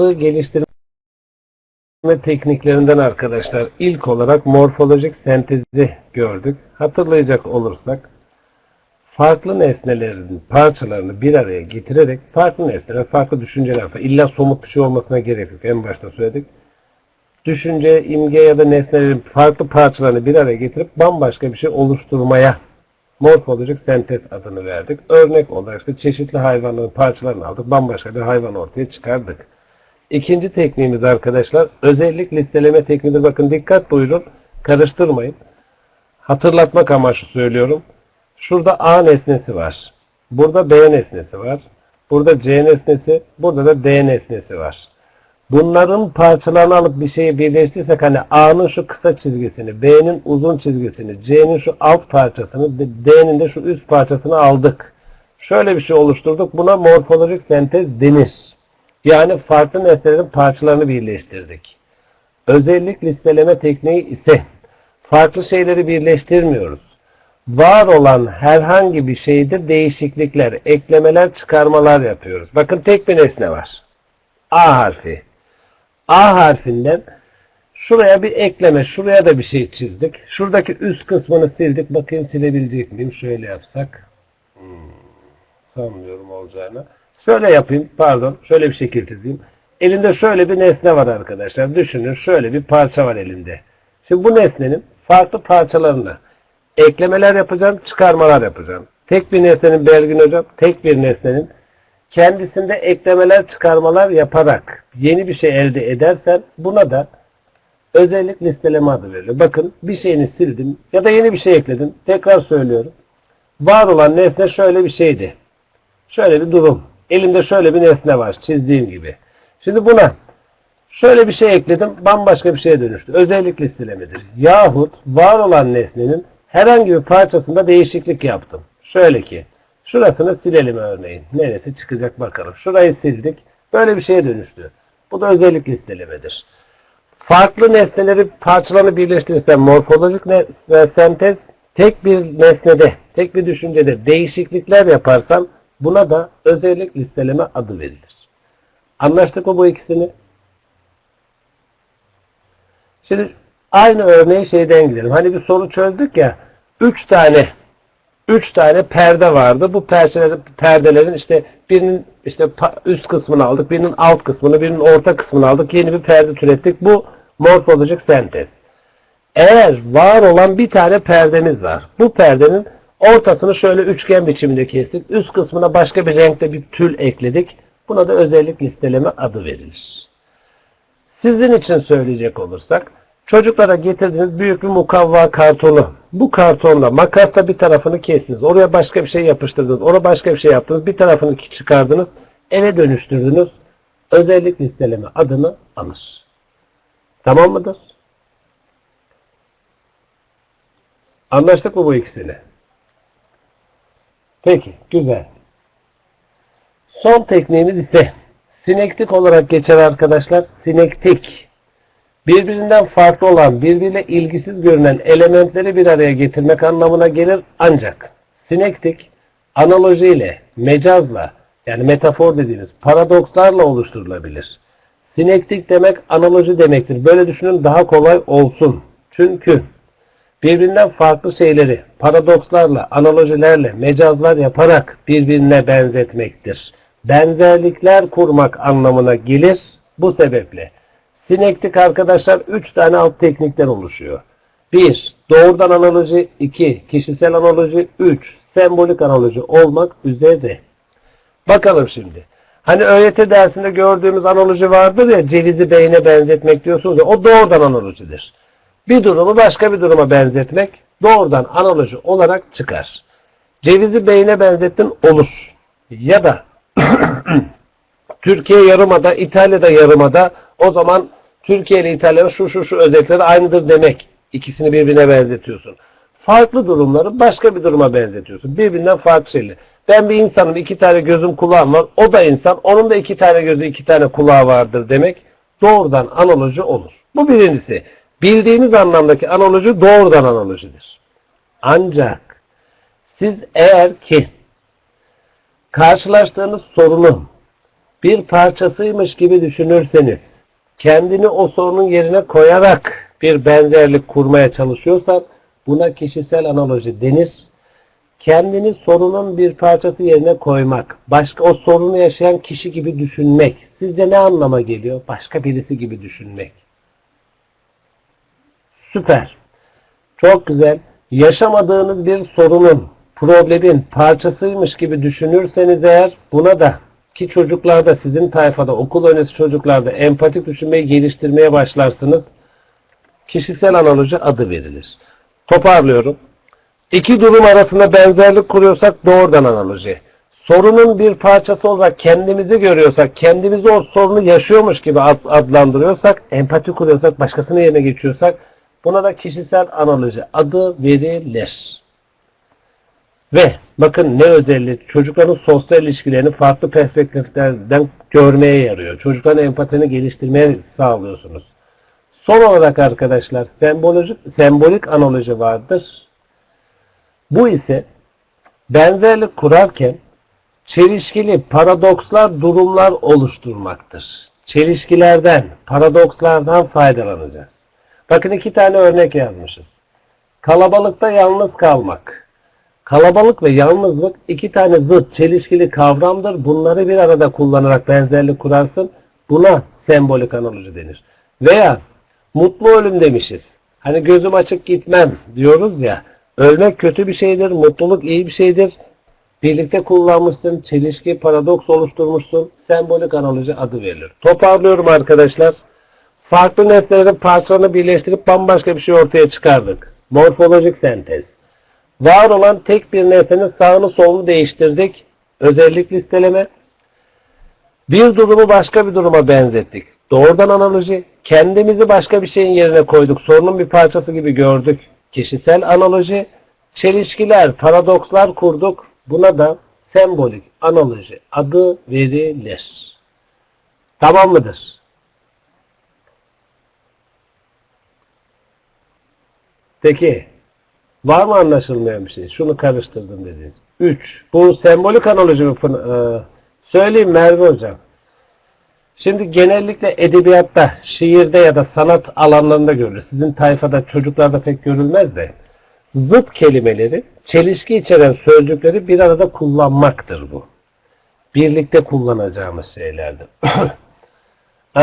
Yaratıcılığı geliştirme tekniklerinden arkadaşlar ilk olarak morfolojik sentezi gördük. Hatırlayacak olursak farklı nesnelerin parçalarını bir araya getirerek farklı nesneler, farklı düşünceler, illa somut bir şey olmasına gerek yok. En başta söyledik. Düşünce, imge ya da nesnelerin farklı parçalarını bir araya getirip bambaşka bir şey oluşturmaya morfolojik sentez adını verdik. Örnek olarak işte çeşitli hayvanların parçalarını aldık. Bambaşka bir hayvan ortaya çıkardık. İkinci tekniğimiz arkadaşlar özellik listeleme tekniğidir. Bakın dikkat buyurun. Karıştırmayın. Hatırlatmak amaçlı söylüyorum. Şurada A nesnesi var. Burada B nesnesi var. Burada C nesnesi. Burada da D nesnesi var. Bunların parçalarını alıp bir şeyi birleştirsek hani A'nın şu kısa çizgisini, B'nin uzun çizgisini, C'nin şu alt parçasını, D'nin de şu üst parçasını aldık. Şöyle bir şey oluşturduk. Buna morfolojik sentez denir. Yani farklı nesnelerin parçalarını birleştirdik. Özellik listeleme tekniği ise farklı şeyleri birleştirmiyoruz. Var olan herhangi bir şeyde değişiklikler, eklemeler, çıkarmalar yapıyoruz. Bakın tek bir nesne var. A harfi. A harfinden şuraya bir ekleme, şuraya da bir şey çizdik. Şuradaki üst kısmını sildik. Bakayım silebilecek miyim? Şöyle yapsak. Hmm, sanmıyorum olacağını. Şöyle yapayım. Pardon. Şöyle bir şekil çizeyim. Elinde şöyle bir nesne var arkadaşlar. Düşünün şöyle bir parça var elinde. Şimdi bu nesnenin farklı parçalarını eklemeler yapacağım, çıkarmalar yapacağım. Tek bir nesnenin Belgin Hocam, tek bir nesnenin kendisinde eklemeler, çıkarmalar yaparak yeni bir şey elde edersen buna da özellik listeleme adı verilir. Bakın bir şeyini sildim ya da yeni bir şey ekledim. Tekrar söylüyorum. Var olan nesne şöyle bir şeydi. Şöyle bir durum. Elimde şöyle bir nesne var çizdiğim gibi. Şimdi buna şöyle bir şey ekledim bambaşka bir şeye dönüştü. Özellik listelemedir. Yahut var olan nesnenin herhangi bir parçasında değişiklik yaptım. Şöyle ki şurasını silelim örneğin. Neresi çıkacak bakalım. Şurayı sildik. Böyle bir şeye dönüştü. Bu da özellik listelemedir. Farklı nesneleri parçalarını birleştirirsen morfolojik sentez tek bir nesnede, tek bir düşüncede değişiklikler yaparsan buna da özellik listeleme adı verilir. Anlaştık mı bu ikisini? Şimdi aynı örneği şeyden gidelim. Hani bir soru çözdük ya. Üç tane üç tane perde vardı. Bu perdelerin, perdelerin işte birinin işte üst kısmını aldık, birinin alt kısmını, birinin orta kısmını aldık. Yeni bir perde türettik. Bu morfolojik sentez. Eğer var olan bir tane perdemiz var. Bu perdenin ortasını şöyle üçgen biçiminde kestik. Üst kısmına başka bir renkte bir tül ekledik. Buna da özellik listeleme adı verilir. Sizin için söyleyecek olursak çocuklara getirdiğiniz büyük bir mukavva kartonu. Bu kartonla makasla bir tarafını kestiniz. Oraya başka bir şey yapıştırdınız. Oraya başka bir şey yaptınız. Bir tarafını çıkardınız. Eve dönüştürdünüz. Özellik listeleme adını alır. Tamam mıdır? Anlaştık mı bu ikisini? Peki, güzel. Son tekniğimiz ise sinektik olarak geçer arkadaşlar. Sinektik. Birbirinden farklı olan, birbiriyle ilgisiz görünen elementleri bir araya getirmek anlamına gelir ancak sinektik analojiyle, mecazla yani metafor dediğimiz paradokslarla oluşturulabilir. Sinektik demek analoji demektir. Böyle düşünün daha kolay olsun. Çünkü birbirinden farklı şeyleri paradokslarla, analojilerle, mecazlar yaparak birbirine benzetmektir. Benzerlikler kurmak anlamına gelir. Bu sebeple sinektik arkadaşlar 3 tane alt teknikten oluşuyor. 1. Doğrudan analoji 2. Kişisel analoji 3. Sembolik analoji olmak üzere. Bakalım şimdi. Hani ÖYT dersinde gördüğümüz analoji vardır ya cevizi beyne benzetmek diyorsunuz ya o doğrudan analojidir. Bir durumu başka bir duruma benzetmek doğrudan analoji olarak çıkar. Cevizi beyne benzettin olur. Ya da Türkiye yarımada, İtalya'da yarımada o zaman Türkiye ile İtalya'nın şu şu şu özellikleri aynıdır demek. İkisini birbirine benzetiyorsun. Farklı durumları başka bir duruma benzetiyorsun. Birbirinden farklı şeyler. Ben bir insanım, iki tane gözüm kulağım var. O da insan, onun da iki tane gözü, iki tane kulağı vardır demek. Doğrudan analoji olur. Bu birincisi. Bildiğimiz anlamdaki analoji doğrudan analojidir. Ancak siz eğer ki karşılaştığınız sorunun bir parçasıymış gibi düşünürseniz, kendini o sorunun yerine koyarak bir benzerlik kurmaya çalışıyorsan buna kişisel analoji denir. Kendini sorunun bir parçası yerine koymak, başka o sorunu yaşayan kişi gibi düşünmek. Sizce ne anlama geliyor? Başka birisi gibi düşünmek. Süper. Çok güzel. Yaşamadığınız bir sorunun, problemin parçasıymış gibi düşünürseniz eğer buna da ki çocuklarda sizin tayfada okul öncesi çocuklarda empatik düşünmeyi geliştirmeye başlarsınız. Kişisel analoji adı verilir. Toparlıyorum. İki durum arasında benzerlik kuruyorsak doğrudan analoji. Sorunun bir parçası olarak kendimizi görüyorsak, kendimizi o sorunu yaşıyormuş gibi ad- adlandırıyorsak, empati kuruyorsak, başkasının yerine geçiyorsak buna da kişisel analoji adı verilir. Ve bakın ne özelliği çocukların sosyal ilişkilerini farklı perspektiflerden görmeye yarıyor. Çocukların empatini geliştirmeye sağlıyorsunuz. Son olarak arkadaşlar sembolojik, sembolik analoji vardır. Bu ise benzerlik kurarken çelişkili paradokslar durumlar oluşturmaktır. Çelişkilerden, paradokslardan faydalanacağız. Bakın iki tane örnek yazmışız. Kalabalıkta yalnız kalmak. Kalabalık ve yalnızlık iki tane zıt, çelişkili kavramdır. Bunları bir arada kullanarak benzerlik kurarsın. Buna sembolik analoji denir. Veya mutlu ölüm demişiz. Hani gözüm açık gitmem diyoruz ya. Ölmek kötü bir şeydir, mutluluk iyi bir şeydir. Birlikte kullanmışsın, çelişki, paradoks oluşturmuşsun. Sembolik analoji adı verilir. Toparlıyorum arkadaşlar. Farklı nesnelerin parçalarını birleştirip bambaşka bir şey ortaya çıkardık. Morfolojik sentez. Var olan tek bir nesnenin sağını solunu değiştirdik. Özellik listeleme. Bir durumu başka bir duruma benzettik. Doğrudan analoji. Kendimizi başka bir şeyin yerine koyduk. Sorunun bir parçası gibi gördük. Kişisel analoji. Çelişkiler, paradokslar kurduk. Buna da sembolik analoji adı verilir. Tamam mıdır? Peki var mı anlaşılmayan bir şey? Şunu karıştırdım dediniz. 3. Bu sembolik analoji mi? Pın- e, söyleyeyim Merve Hocam. Şimdi genellikle edebiyatta, şiirde ya da sanat alanlarında görülür. Sizin tayfada, çocuklarda pek görülmez de. Zıt kelimeleri, çelişki içeren sözcükleri bir arada kullanmaktır bu. Birlikte kullanacağımız şeylerdir. Ee,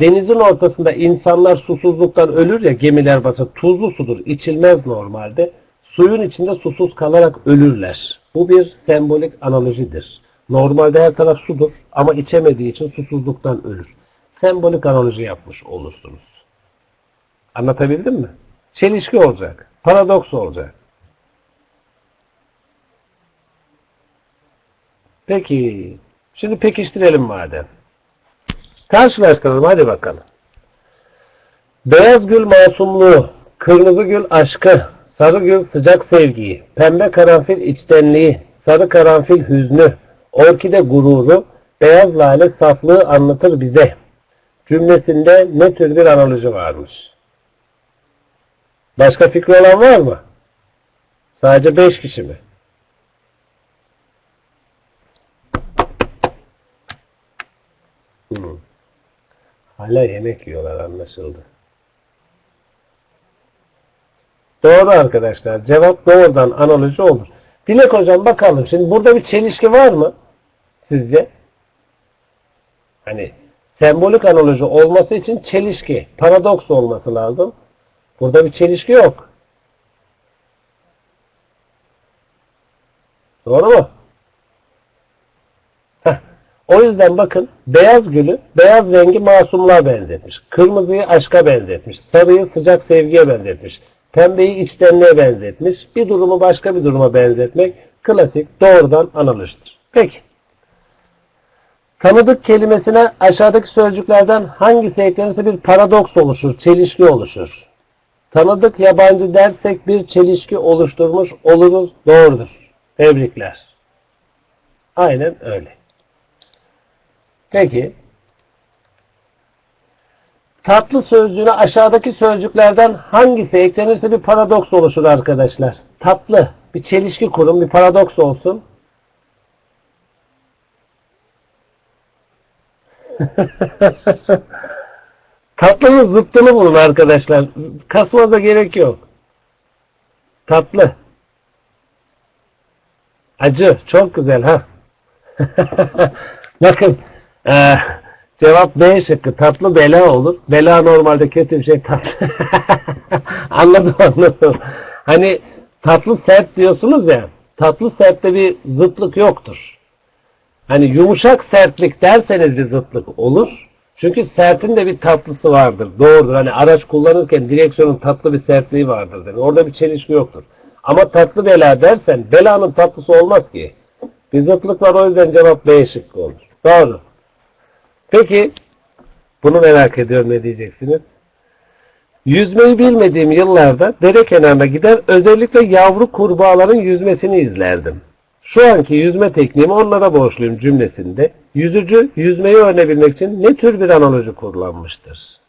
denizin ortasında insanlar susuzluktan ölür ya gemiler batır. Tuzlu sudur. içilmez normalde. Suyun içinde susuz kalarak ölürler. Bu bir sembolik analojidir. Normalde her taraf sudur ama içemediği için susuzluktan ölür. Sembolik analoji yapmış olursunuz. Anlatabildim mi? Çelişki olacak. Paradoks olacak. Peki. Şimdi pekiştirelim madem. Karşılaştıralım hadi bakalım. Beyaz gül masumluğu, kırmızı gül aşkı, sarı gül sıcak sevgiyi, pembe karanfil içtenliği, sarı karanfil hüznü, orkide gururu, beyaz lale saflığı anlatır bize. Cümlesinde ne tür bir analoji varmış? Başka fikri olan var mı? Sadece beş kişi mi? Hmm. Hala yemek yiyorlar anlaşıldı. Doğru arkadaşlar. Cevap doğrudan analoji olur. Dilek hocam bakalım. Şimdi burada bir çelişki var mı? Sizce? Hani sembolik analoji olması için çelişki, paradoks olması lazım. Burada bir çelişki yok. Doğru mu? O yüzden bakın beyaz gülü beyaz rengi masumluğa benzetmiş. Kırmızıyı aşka benzetmiş. Sarıyı sıcak sevgiye benzetmiş. Pembeyi içtenliğe benzetmiş. Bir durumu başka bir duruma benzetmek klasik doğrudan analojidir. Peki. Tanıdık kelimesine aşağıdaki sözcüklerden hangisi eklenirse bir paradoks oluşur, çelişki oluşur. Tanıdık yabancı dersek bir çelişki oluşturmuş oluruz. Doğrudur. Tebrikler. Aynen öyle. Peki. Tatlı sözcüğüne aşağıdaki sözcüklerden hangisi eklenirse bir paradoks oluşur arkadaşlar. Tatlı. Bir çelişki kurun, bir paradoks olsun. Tatlının zıttını bulun arkadaşlar. Kasmanıza gerek yok. Tatlı. Acı. Çok güzel ha. Bakın eee, cevap B şıkkı. Tatlı bela olur. Bela normalde kötü bir şey tatlı. anladım anladım. Hani tatlı sert diyorsunuz ya. Tatlı sertte bir zıtlık yoktur. Hani yumuşak sertlik derseniz bir zıtlık olur. Çünkü sertin de bir tatlısı vardır. Doğrudur. Hani araç kullanırken direksiyonun tatlı bir sertliği vardır. denir. Orada bir çelişki yoktur. Ama tatlı bela dersen belanın tatlısı olmaz ki. Bir zıtlık var o yüzden cevap B şıkkı olur. Doğru. Peki bunu merak ediyorum ne diyeceksiniz? Yüzmeyi bilmediğim yıllarda dere kenarına gider özellikle yavru kurbağaların yüzmesini izlerdim. Şu anki yüzme tekniğimi onlara borçluyum cümlesinde yüzücü yüzmeyi öğrenebilmek için ne tür bir analoji kullanmıştır?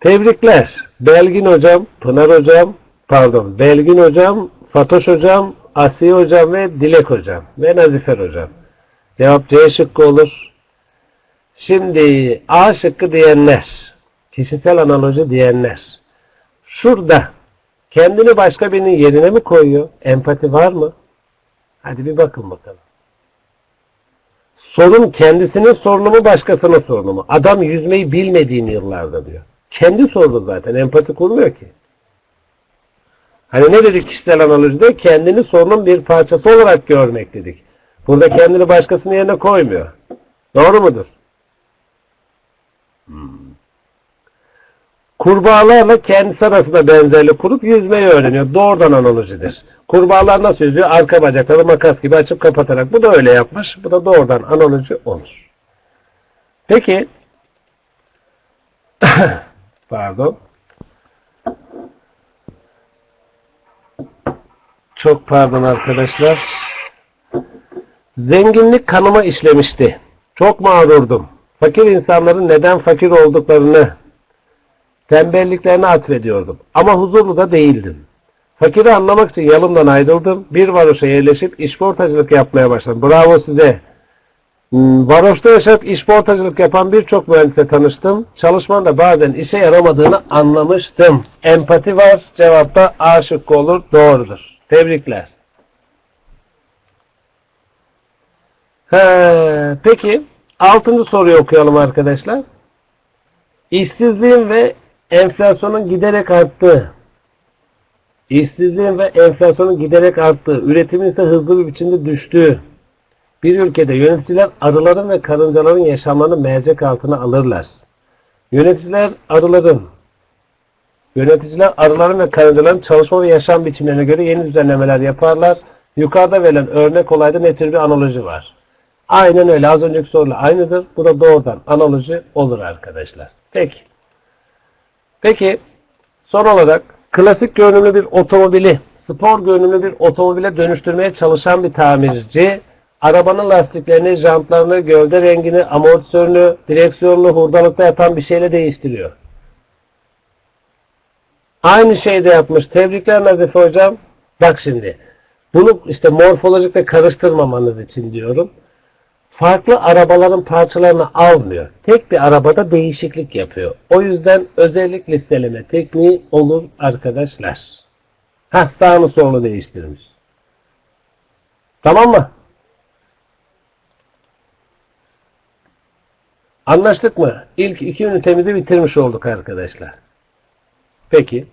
Tebrikler. Belgin hocam, Pınar hocam, pardon, Belgin hocam, Fatoş hocam, Asiye hocam ve Dilek hocam ve Nazifer hocam. Cevap C şıkkı olur. Şimdi A şıkkı diyenler, kişisel analoji diyenler. Şurada kendini başka birinin yerine mi koyuyor? Empati var mı? Hadi bir bakın bakalım. Sorun kendisinin sorunu mu başkasının sorunu mu? Adam yüzmeyi bilmediğim yıllarda diyor. Kendi sordu zaten. Empati kurmuyor ki. Hani ne dedik kişisel analojide? Kendini sorunun bir parçası olarak görmek dedik. Burada kendini başkasının yerine koymuyor. Doğru mudur? Kurbağalarla kendisi arasında benzerlik kurup yüzmeyi öğreniyor. Doğrudan analojidir. Kurbağalar nasıl yüzüyor? Arka bacakları makas gibi açıp kapatarak. Bu da öyle yapmış. Bu da doğrudan analoji olur. Peki pardon çok pardon arkadaşlar zenginlik kanıma işlemişti. Çok mağrurdum. Fakir insanların neden fakir olduklarını tembelliklerine atfediyordum. Ama huzurlu da değildim. Fakiri anlamak için yanımdan ayrıldım. Bir varoşa yerleşip işportacılık yapmaya başladım. Bravo size. Hmm, Varoş'ta yaşayıp işportacılık yapan birçok mühendisle tanıştım. Çalışmanın da bazen işe yaramadığını anlamıştım. Empati var. Cevapta A şıkkı olur. Doğrudur. Tebrikler. He, peki altıncı soruyu okuyalım arkadaşlar. İşsizliğin ve enflasyonun giderek arttığı İşsizliğin ve enflasyonun giderek arttığı, üretimin ise hızlı bir biçimde düştüğü bir ülkede yöneticiler arıların ve karıncaların yaşamlarını mercek altına alırlar. Yöneticiler arıların Yöneticiler arıların ve karıncaların çalışma ve yaşam biçimlerine göre yeni düzenlemeler yaparlar. Yukarıda verilen örnek olayda ne tür bir analoji var? Aynen öyle. Az önceki soruyla aynıdır. Bu da doğrudan analoji olur arkadaşlar. Peki. Peki son olarak klasik görünümlü bir otomobili spor görünümlü bir otomobile dönüştürmeye çalışan bir tamirci arabanın lastiklerini, jantlarını, gövde rengini, amortisörünü, direksiyonunu hurdalıkta yapan bir şeyle değiştiriyor. Aynı şeyde yapmış. Tebrikler Nazife Hocam. Bak şimdi. Bunu işte morfolojikle karıştırmamanız için diyorum. Farklı arabaların parçalarını almıyor. Tek bir arabada değişiklik yapıyor. O yüzden özellik listeleme tekniği olur arkadaşlar. Hah sağını solunu değiştirmiş. Tamam mı? Anlaştık mı? İlk iki ünitemizi bitirmiş olduk arkadaşlar. Peki.